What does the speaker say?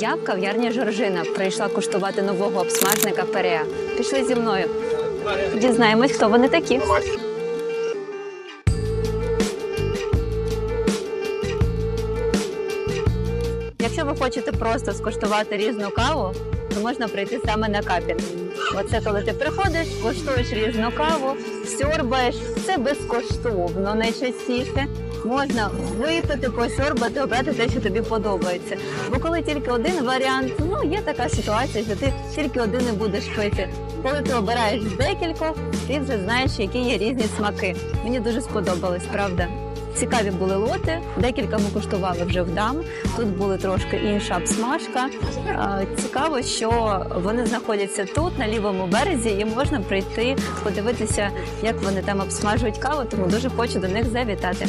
Я в кав'ярні Жоржина прийшла куштувати нового обсмажника Переа. Пішли зі мною. Дізнаємось, хто вони такі. Якщо ви хочете просто скуштувати різну каву, то можна прийти саме на капінг. Оце коли ти приходиш, коштуєш різну каву, сьорбаєш, все безкоштовно найчастіше. Можна випити, посьорбати, обрати те, що тобі подобається. Бо коли тільки один варіант, ну є така ситуація, що ти тільки один і будеш пити. Коли ти обираєш декількох, ти вже знаєш, які є різні смаки. Мені дуже сподобалось, правда. Цікаві були лоти, декілька ми куштували вже вдам. Тут були трошки інша обсмажка. Цікаво, що вони знаходяться тут, на лівому березі, і можна прийти подивитися, як вони там обсмажують каву, тому дуже хочу до них завітати.